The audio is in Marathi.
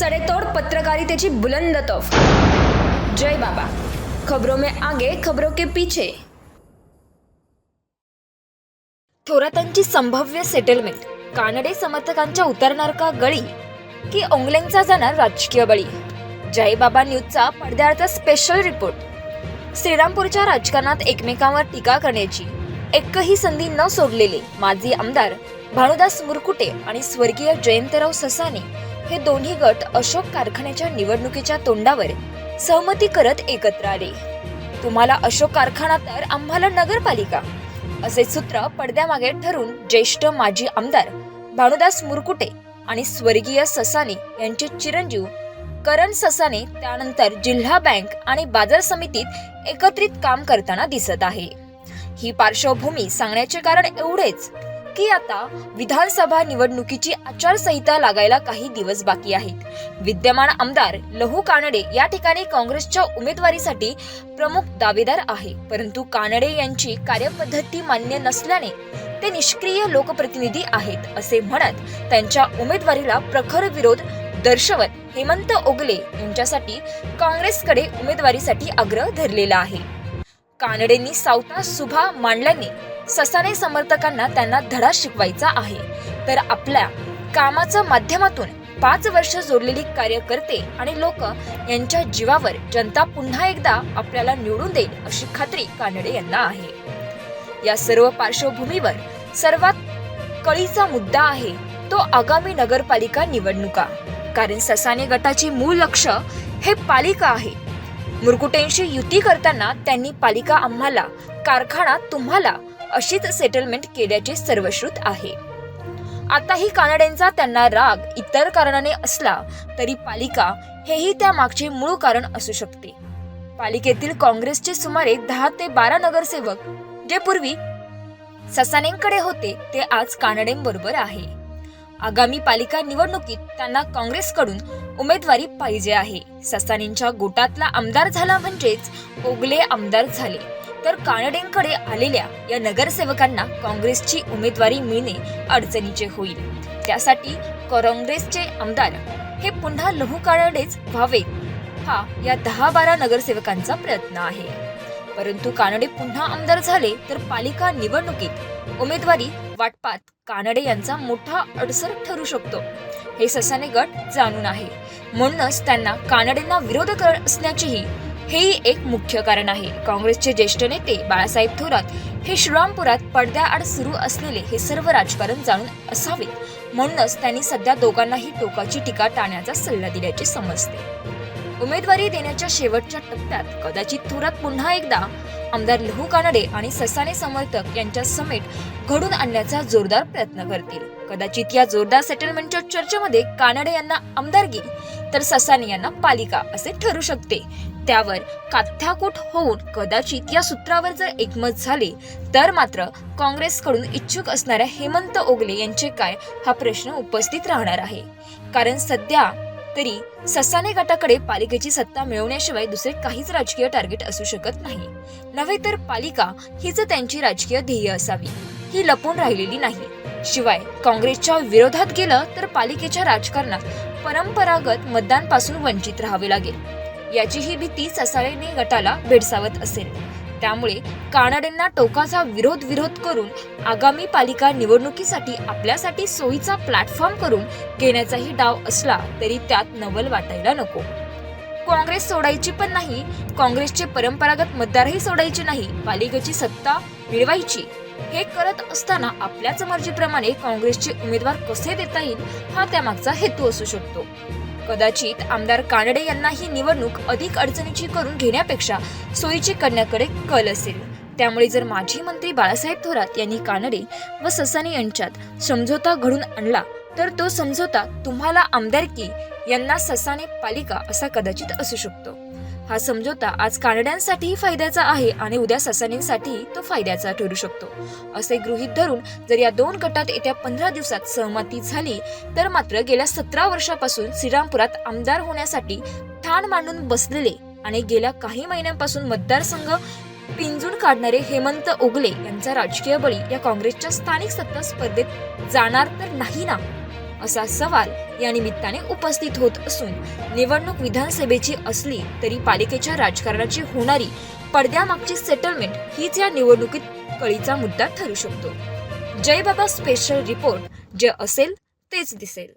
सडेतोड पत्रकारितेची बुलंद तोफ. जय बाबा. खबरों में आगे खबरों के पीछे. थोरातांची संभाव्य सेटलमेंट कानडे समर्थकांच्या उतरणार का गळी की ओंगलेंचा जाणार राजकीय बळी. जय बाबा न्यूजचा पडद्याआडचा स्पेशल रिपोर्ट श्रीरामपूरच्या राजकारणात एकमेकांवर टीका करण्याची एकही संधी न सोडलेले माजी आमदार भानुदास मुरकुटे आणि स्वर्गीय जयंतराव ससाने हे दोन्ही गट अशोक कारखान्याच्या निवडणुकीच्या तोंडावर सहमती करत एकत्र आले. तुम्हाला अशोक कारखाना तर आम्हाला नगरपालिका असे सूत्र पडद्यामागे ठरून ज्येष्ठ माजी आमदार भानुदास मुरकुटे आणि स्वर्गीय ससाने यांचे चिरंजीव करण ससाने त्यानंतर जिल्हा बँक आणि बाजार समितीत एकत्रित काम करताना दिसत आहे. ही पार्श्वभूमी सांगण्याचे कारण एवढेच की आता विधानसभा निवडणुकीची आचारसंहिता लागायला काही दिवस बाकी आहेत. विद्यमान आमदार लहू कानडे या ठिकाणी काँग्रेसच्या उमेदवारीसाठी प्रमुख दावेदार आहे. परंतु कानडे यांची कार्यपद्धती मान्य नसल्याने ते निष्क्रिय लोकप्रतिनिधी आहेत असे म्हणत त्यांच्या उमेदवारीला प्रखर विरोध दर्शवत हेमंत ओगले यांच्यासाठी काँग्रेसकडे उमेदवारीसाठी आग्रह धरलेला आहे. कानडेंनी सावता सुभा मांडल्याने ससाने समर्थकांना त्यांना धडा शिकवायचा आहे. तर आपल्या कामाच्या माध्यमातून पाच वर्ष जोडलेली कार्यकर्ते आणि लोक यांच्या जीवावर जनता पुन्हा एकदा आपल्याला निवडून देईल अशी खात्री कानडे यांना आहे. या सर्व पार्श्वभूमीवर सर्वात कळीचा मुद्दा आहे तो आगामी नगरपालिका निवडणुका. कारण ससाने गटाचे मूळ लक्ष हे पालिका आहे. मुरकुटेंशी युती करताना त्यांनी पालिका आम्हाला कारखाना तुम्हाला अशीच सेटलमेंट केल्याचे सर्वश्रुत आहे. आताही कानड्यांचा त्यांना राग इतर कारणाने असला तरी पालिका हेही त्या मागचे मूळ कारण असू शकते. पालिकेतील काँग्रेसचे सुमारे दहा ते बारा नगरसेवक जे पूर्वी ससानेंकडे होते ते आज कानडेंबरोबर आहे. आगामी पालिका निवडणुकीत त्यांना काँग्रेसकडून उमेदवारी पाहिजे आहे. ससानेंच्या गोटातला आमदार झाला म्हणजेच ओगले आमदार झाले. तर कानडेंकडे आलेल्या या नगरसेवकांना काँग्रेसची उमेदवारी मिळणे अडचणीचे होईल. त्यासाठी काँग्रेसचे आमदार हे पुन्हा लहू कानडेच व्हावेत हा या दहा बारा नगरसेवकांचा प्रयत्न आहे. परंतु कानडे पुन्हा आमदार झाले तर पालिका निवडणुकीत उमेदवारी वाटपात कानडे यांचा मोठा अडसर ठरू शकतो. हे ससाने गट जाणून आहे. म्हणूनच त्यांना कानडेंना विरोध करत असण्याचीही हेही एक मुख्य कारण आहे. काँग्रेसचे ज्येष्ठ नेते बाळासाहेब थोरात हे श्रीरामपुरात पडद्याआड सुरू असलेले हे सर्व राजकारण जाणून असावे म्हणूनच त्यांनी सध्या दोघांनाही टोकाची टीका टाळण्याचा सल्ला दिल्याचे समजते. उमेदवारी देण्याच्या शेवटच्या टप्प्यात कदाचित थोरात पुन्हा एकदा आमदार लहू कानडे आणि ससाने समर्थक यांच्या समेट घडून आणण्याचा जोरदार प्रयत्न करतील. कदाचित या जोरदार सेटलमेंटच्या चर्चेमध्ये कानडे यांना आमदारगी तर ससाने यांना पालिका असे ठरू शकते. त्यावर काथ्याकूट होऊन कदाचित या सूत्रावर जर एकमत झाले तर मात्र काँग्रेसकडून इच्छुक असणाऱ्या हेमंत ओगले यांचे काय हा प्रश्न उपस्थित राहणार आहे? कारण सध्या तरी ससाने गटाकडे पालिकेची सत्ता मिळवण्याशिवाय दुसरे काहीच राजकीय टार्गेट असू शकत नाही. नव्हे तर पालिका हीच त्यांची राजकीय ध्येय असावी. ही लपून राहिलेली नाही. शिवाय काँग्रेसच्या विरोधात गेलं तर पालिकेच्या राजकारणात परंपरागत मतदानपासून वंचित राहावे लागेल. याची ही भीती ससाने गटाला भेडसावत असेल त्यामुळे कानडेंना टोकाचा विरोध विरोध करून आगामी पालिका निवडणुकीसाठी आपल्यासाठी सोयीचा प्लॅटफॉर्म करून घेण्याचाही डाव असला तरी त्यात नवल वाटायला नको. काँग्रेस सोडायची पण नाही काँग्रेसचे परंपरागत मतदारही सोडायचे नाही पालिकेची सत्ता मिळवायची. हे करत असताना आपल्याच मर्जीप्रमाणे काँग्रेसचे उमेदवार कसे देता येईल हा त्यामागचा हेतू असू शकतो. कदाचित आमदार कानडे यांना ही निवडणूक अधिक अडचणीची करून घेण्यापेक्षा सोयीची करण्याकडे कल असेल. त्यामुळे जर माजी मंत्री बाळासाहेब थोरात यांनी कानडे व ससाने यांच्यात समझोता घडून आणला तर तो समझोता तुम्हाला आमदारकी यांना ससाने पालिका असा कदाचित असू शकतो. हा समझोता आज कानड्यांसाठीही फायद्याचा आहे आणि उद्या ससानींसाठी तो फायद्याचा ठरू शकतो. असे गृहीत धरून जर या दोन गटात येत्या पंधरा दिवसात सहमती झाली तर मात्र गेल्या सतरा वर्षापासून श्रीरामपुरात आमदार होण्यासाठी ठाण मांडून बसलेले आणि गेल्या काही महिन्यांपासून मतदारसंघ पिंजून काढणारे हेमंत ओगले यांचा राजकीय बळी या काँग्रेसच्या स्थानिक सत्ता स्पर्धेत जाणार तर नाही ना? असा सवाल या निमित्ताने उपस्थित होत असून निवडणूक विधानसभेची असली तरी पालिकेच्या राजकारणाची होणारी पडद्यामागची सेटलमेंट हीच या निवडणुकीत कळीचा मुद्दा ठरू शकतो. जय बाबा स्पेशल रिपोर्ट जे असेल तेच दिसेल.